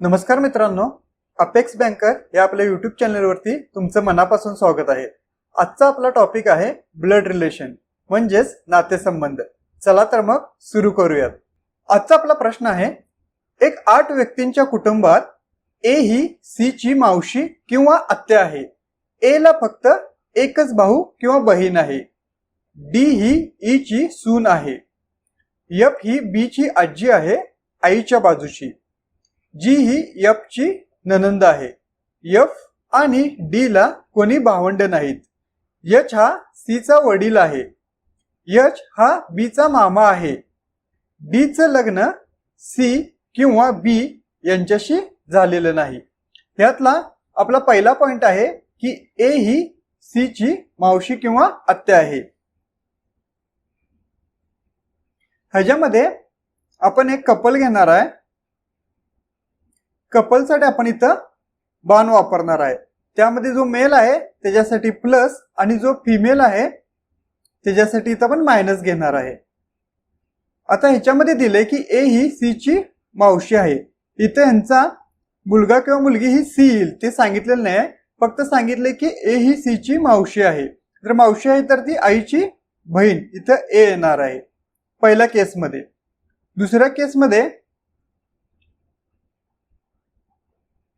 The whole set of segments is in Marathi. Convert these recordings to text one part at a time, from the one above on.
नमस्कार मित्रांनो अपेक्स बँकर या आपल्या युट्यूब चॅनलवरती तुमचं मनापासून स्वागत आहे. आजचा आपला टॉपिक आहे ब्लड रिलेशन म्हणजेच नातेसंबंध. चला तर मग सुरू करूयात. आजचा आपला प्रश्न आहे एक आठ व्यक्तींच्या कुटुंबात ए ही सी ची मावशी किंवा आत्या आहे. ए ला फक्त एकच भाऊ किंवा बहीण आहे. डी ही ई ची सून आहे. यफ ही बी ची आजी आहे आईच्या बाजूची. जी ही यफची ची ननंद आहे. यफ आणि डी ला कोणी भावंड नाहीत. यच हा सी चा वडील आहे. यच हा बी चा मामा आहे. डीचं लग्न सी किंवा बी यांच्याशी झालेलं नाही. यातला आपला पहिला पॉइंट आहे की ए ही सी ची मावशी किंवा आत्या आहे. ह्याच्यामध्ये आपण एक कपल घेणार आहे. कपलसाठी आपण इथं बाण वापरणार आहे. त्यामध्ये जो मेल आहे त्याच्यासाठी प्लस आणि जो फिमेल आहे त्याच्यासाठी इथं आपण मायनस घेणार आहे. आता ह्याच्यामध्ये दिले की ए ही सी ची मावशी आहे. इथं ह्यांचा मुलगा किंवा मुलगी ही सी येईल. ते सांगितलेलं नाही फक्त सांगितले की ए ही सी ची मावशी आहे. जर मावशी आहे तर ती आईची बहीण इथं ए येणार आहे. पहिल्या केसमध्ये दुसऱ्या केसमध्ये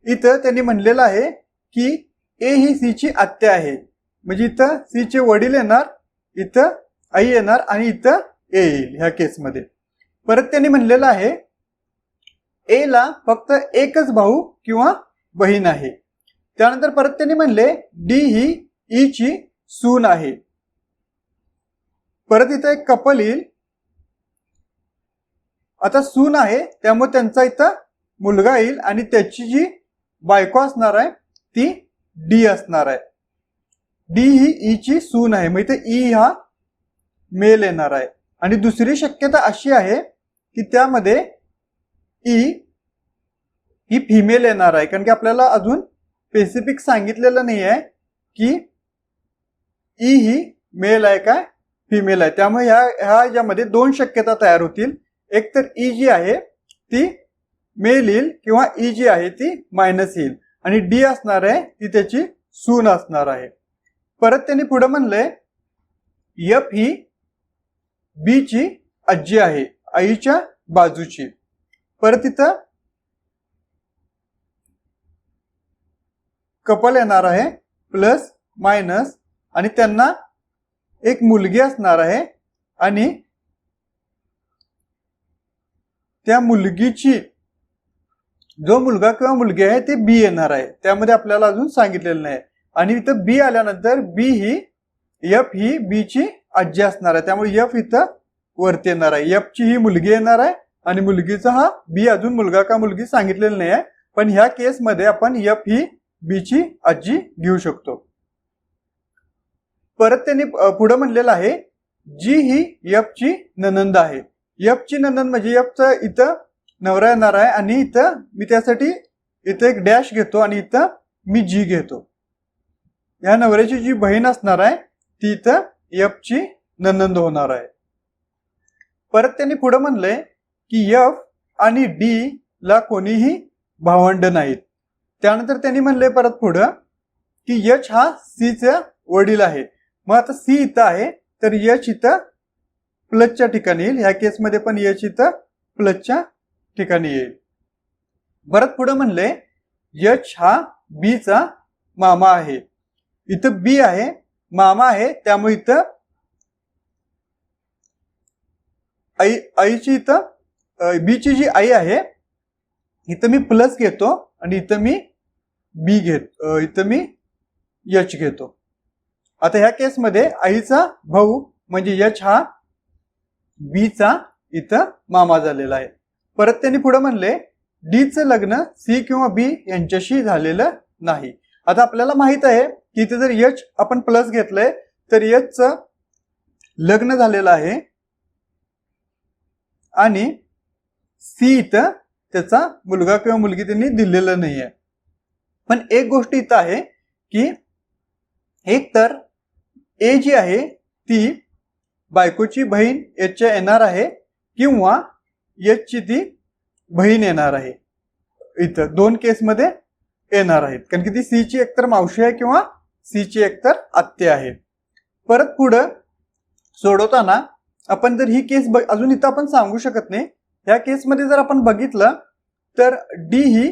इथं त्यांनी म्हणलेलं आहे की ए ही सी ची आत्या आहे. म्हणजे इथं सी चे वडील येणार इथं आई येणार आणि इथं ए येईल ह्या केसमध्ये परत त्यांनी म्हणलेलं आहे ए ला फक्त एकच भाऊ किंवा बहीण आहे. त्यानंतर परत त्यांनी म्हणले डी ही ई ची सून आहे. परत इथं एक कपल येईल. आता सून आहे त्यामुळे त्यांचा इथं मुलगा येईल आणि त्याची जी बायको असणार आहे ती डी असणार आहे. डी ही ई ची सून आहे मग इथे ई हा मेल येणार आहे. आणि दुसरी शक्यता अशी आहे की त्यामध्ये ई ही फिमेल येणार आहे कारण की आपल्याला अजून स्पेसिफिक सांगितलेलं नाही आहे की ई ही मेल आहे काय फिमेल आहे. त्यामुळे ह्या ह्या याच्यामध्ये दोन शक्यता तयार होतील. एक तर ई जी आहे ती मेल येईल किंवा ई जी आहे ती मायनस येईल. आणि डी असणार आहे ती त्याची सून असणार आहे. परत त्यांनी पुढे म्हणलंय यफ ही बी ची आजी आहे आईच्या बाजूची. परत तिथं कपल येणार आहे प्लस मायनस आणि त्यांना एक मुलगी असणार आहे आणि त्या मुलगीची जो मुलगा किंवा मुलगी आहे ते बी येणार आहे. त्यामध्ये आपल्याला अजून सांगितलेलं नाही. आणि इथं बी आल्यानंतर बी ही एफ ही बी ची आजी असणार आहे. त्यामुळे एफ इथं वरती येणार आहे. एफ ची ही मुलगी येणार आहे आणि मुलगीचा हा बी अजून मुलगा का मुलगी सांगितलेलं नाही आहे. पण ह्या केसमध्ये आपण एफ ही बी ची आजी घेऊ शकतो. परत त्यांनी पुढे म्हणलेलं आहे जी ही एफ ची ननंद आहे. एफ ची ननंद म्हणजे एफचं इथं नवरा येणार आहे आणि इथं मी त्यासाठी इथं एक डॅश घेतो आणि इथं मी जी घेतो. या नवऱ्याची जी बहीण असणार आहे ती इथं एफ ची ननंद होणार आहे. परत त्यांनी पुढे म्हणलंय की एफ आणि डी ला कोणीही भावंड नाहीत. त्यानंतर त्यांनी म्हणलंय परत पुढं की यच हा सीचा वडील आहे. मग आता सी इथं आहे तर यच इथं प्लसच्या ठिकाणी येईल. ह्या केसमध्ये पण यच इथं प्लसच्या ठिकाणी येईल. परत पुढे म्हणले यच हा बीचा मामा आहे. इथं बी आहे मामा आहे त्यामुळे इथं आई आईची इथं बीची जी आई आहे इथं मी प्लस घेतो आणि इथं मी बी घेत इथं मी यच घेतो. आता ह्या केसमध्ये आईचा भाऊ म्हणजे यच हा बीचा इथं मामा झालेला आहे. परत त्यांनी पुढे म्हणले डीचं लग्न सी किंवा बी यांच्याशी झालेलं नाही. आता आपल्याला माहीत आहे की इथे जर यच आपण प्लस घेतलंय तर यचचं लग्न झालेलं आहे. आणि सी इथं त्याचा मुलगा किंवा मुलगी त्यांनी दिलेलं नाही आहे पण एक गोष्ट इथं आहे की एक तर ए जी आहे ती बायकोची बहीण याच्या येणार आहे किंवा यचची ती बहीण येणार आहे. इथं दोन केसमध्ये येणार आहेत. कारण की ती सीची एकतर मावशी आहे किंवा सीची एकतर आत्ते आहे. परत पुढं सोडवताना आपण जर ही केस बघ अजून इथं आपण सांगू शकत नाही. ह्या केसमध्ये जर आपण बघितलं तर डी ही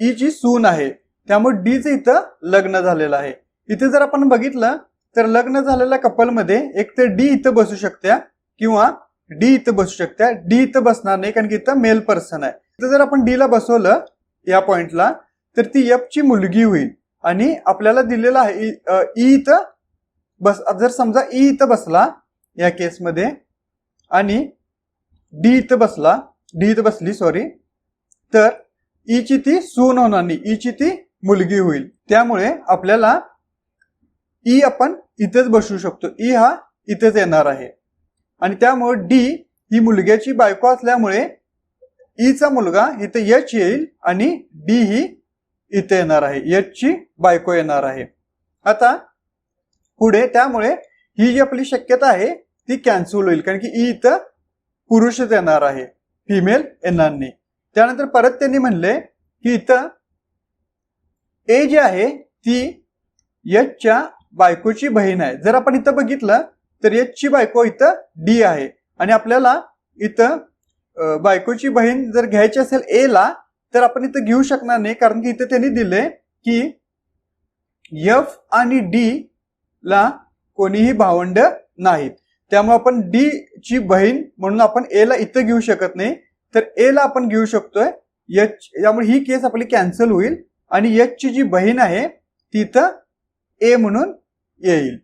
ई ची सून आहे. त्यामुळे डीचं इथं लग्न झालेलं आहे. इथे जर आपण बघितलं तर लग्न झालेल्या कपलमध्ये एक तर डी इथं बसू शकत्या किंवा डी इथं बसू शकत्या डी इथं बसणार नाही कारण की इथं मेल पर्सन आहे. इथं जर आपण डीला बसवलं या पॉइंटला तर ती एफची मुलगी होईल. आणि आपल्याला दिलेलं आहे ई e इथं बस जर समजा ई इथं बसला या केसमध्ये आणि डी इथं बसला डी इथं बसली सॉरी तर e ईची ती सून होणार नाही. ईची ती मुलगी होईल. त्यामुळे आपल्याला ई आपण इथेच बसू शकतो. ई हा इथेच येणार आहे. आणि त्यामुळे डी ही मुलग्याची बायको असल्यामुळे ईचा मुलगा इथे यच येईल आणि डी ही इथे येणार आहे. यच ची बायको येणार आहे. आता पुढे त्यामुळे ही जी आपली शक्यता आहे ती कॅन्सल होईल. कारण की ई इथं पुरुषच येणार आहे. फिमेल येणार नाही. त्यानंतर परत त्यांनी म्हणले की इथं ए जी आहे ती यचच्या बायकोची बहीण आहे. जर आपण इथं बघितलं तर यचची बायको इथं डी आहे. आणि आपल्याला इथं बायकोची बहीण जर घ्यायची असेल ए ला तर आपण इथं घेऊ शकणार नाही कारण की इथं त्यांनी दिले की एफ आणि डी ला कोणीही भावंड नाहीत. त्यामुळे आपण डी ची बहीण म्हणून आपण ए ला इथं घेऊ शकत नाही. तर ए ला आपण घेऊ शकतोय. एच त्यामुळे ही केस आपली कॅन्सल होईल. आणि एच ची जी बहीण आहे ती इथं ए म्हणून येईल.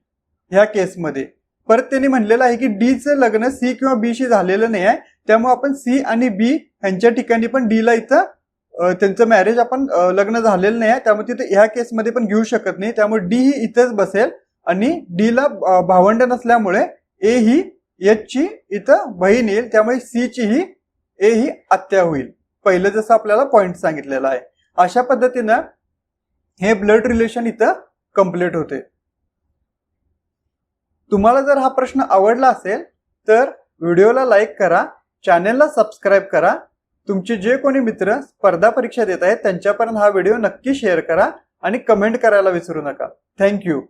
ह्या केसमध्ये. परत त्यांनी म्हणलेलं आहे की डीचं लग्न सी किंवा बी शी झालेलं नाही आहे. त्यामुळे आपण सी आणि बी यांच्या ठिकाणी पण डीला इथं त्यांचं मॅरेज आपण लग्न झालेलं नाही आहे. त्यामुळे तिथे ह्या केसमध्ये पण घेऊ शकत नाही. त्यामुळे डी ही इथंच बसेल आणि डीला भावंड नसल्यामुळे ए ही एचची इथं बहीण येईल. त्यामुळे सीची ही ए ही आत्या होईल. पहिलं जसं आपल्याला पॉईंट सांगितलेला आहे. अशा पद्धतीनं हे ब्लड रिलेशन इथं कंप्लीट होते. तुम्हाला जर हा प्रश्न आवडला असेल तर व्हिडिओला लाईक करा चॅनेलला सबस्क्राईब करा. तुमचे जे कोणी मित्र स्पर्धा परीक्षा देत आहेत त्यांच्यापर्यंत हा व्हिडिओ नक्की शेअर करा आणि कमेंट करायला विसरू नका. थँक्यू